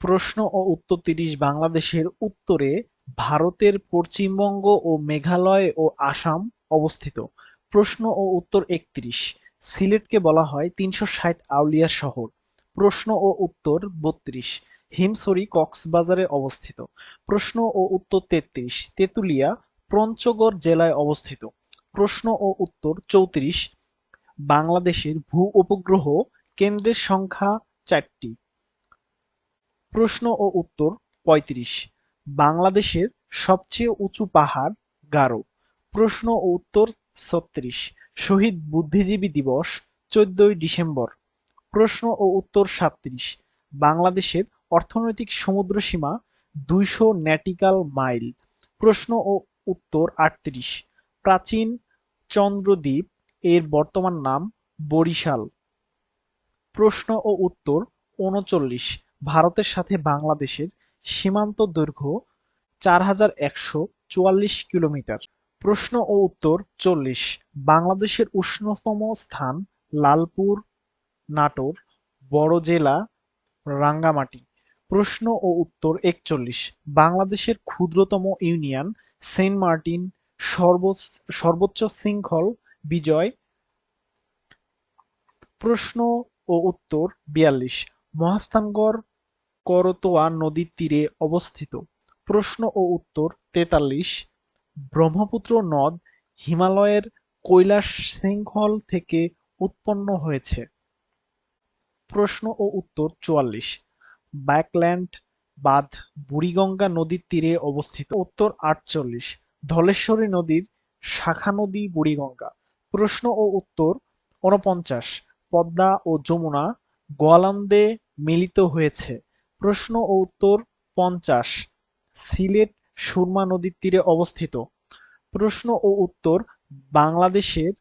প্রশ্ন ও উত্তর তিরিশ বাংলাদেশের উত্তরে ভারতের পশ্চিমবঙ্গ ও মেঘালয় ও আসাম অবস্থিত। প্রশ্ন ও উত্তর একত্রিশ। সিলেটকে বলা হয় তিনশো ষাট আউলিয়া শহর। প্রশ্ন ও উত্তর বত্রিশ। হিমছড়ি কক্সবাজারে অবস্থিত। প্রশ্ন ও উত্তর তেত্রিশ। তেঁতুলিয়া পঞ্চগড় জেলায় অবস্থিত। প্রশ্ন ও উত্তর চৌত্রিশ। বাংলাদেশের ভূ উপগ্রহ কেন্দ্রের সংখ্যা চারটি। প্রশ্ন ও উত্তর পঁয়ত্রিশ। বাংলাদেশের সবচেয়ে উঁচু পাহাড় গারো। প্রশ্ন ও উত্তর ছত্রিশ। শহীদ বুদ্ধিজীবী দিবস চোদ্দই ডিসেম্বর। প্রশ্ন ও উত্তর সাতত্রিশ। বাংলাদেশের অর্থনৈতিক সমুদ্রসীমা দুইশো ন্যাটিক্যাল মাইল। প্রশ্ন ও উত্তর আটত্রিশ। প্রাচীন চন্দ্রদ্বীপ এর বর্তমান নাম বরিশাল। প্রশ্ন ও উত্তর উনচল্লিশ। ভারতের সাথে বাংলাদেশের সীমান্ত দৈর্ঘ্য চার হাজার একশো চুয়াল্লিশ কিলোমিটার। প্রশ্ন ও উত্তর চল্লিশ। বাংলাদেশের উষ্ণতম স্থান লালপুর, নাটোর, বড় জেলা রাঙ্গামাটি। প্রশ্ন ও উত্তর একচল্লিশ। বাংলাদেশের ক্ষুদ্রতম ইউনিয়ন সেন্ট মার্টিন সর্বোচ্চ শৃঙ্খল বিজয়। প্রশ্ন ও উত্তর বিয়াল্লিশ। মহাস্থানগড় করতোয়া নদীর তীরে অবস্থিত। প্রশ্ন ও উত্তর তেতাল্লিশ। ব্রহ্মপুত্র নদ হিমালয়ের কৈলাস শৃঙ্খল থেকে উৎপন্ন হয়েছে। প্রশ্ন ও উত্তর চুয়াল্লিশ। ব্যাকল্যান্ড বাঁধ বুড়িগঙ্গা নদীর তীরে অবস্থিত। উত্তর আটচল্লিশ। ধলেশ্বরী নদীর শাখা নদী বুড়িগঙ্গা। প্রশ্ন ও উত্তর উনপঞ্চাশ পদ্মা ও যমুনা গোয়ালন্দে মিলিত হয়েছে। প্রশ্ন ও উত্তর পঞ্চাশ। সিলেট সুরমা নদীর তীরে অবস্থিত। প্রশ্ন ও উত্তর বাংলাদেশের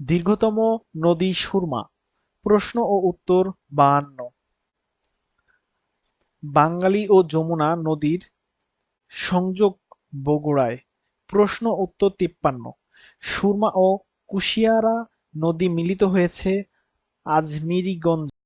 দীর্ঘতম নদী সুরমা। প্রশ্ন ও উত্তর বাহান্ন। বাঙালি ও যমুনা নদীর সংযোগ বগুড়ায়। প্রশ্ন উত্তর তিপ্পান্ন। সুরমা ও কুশিয়ারা নদী মিলিত হয়েছে আজমিরিগঞ্জে।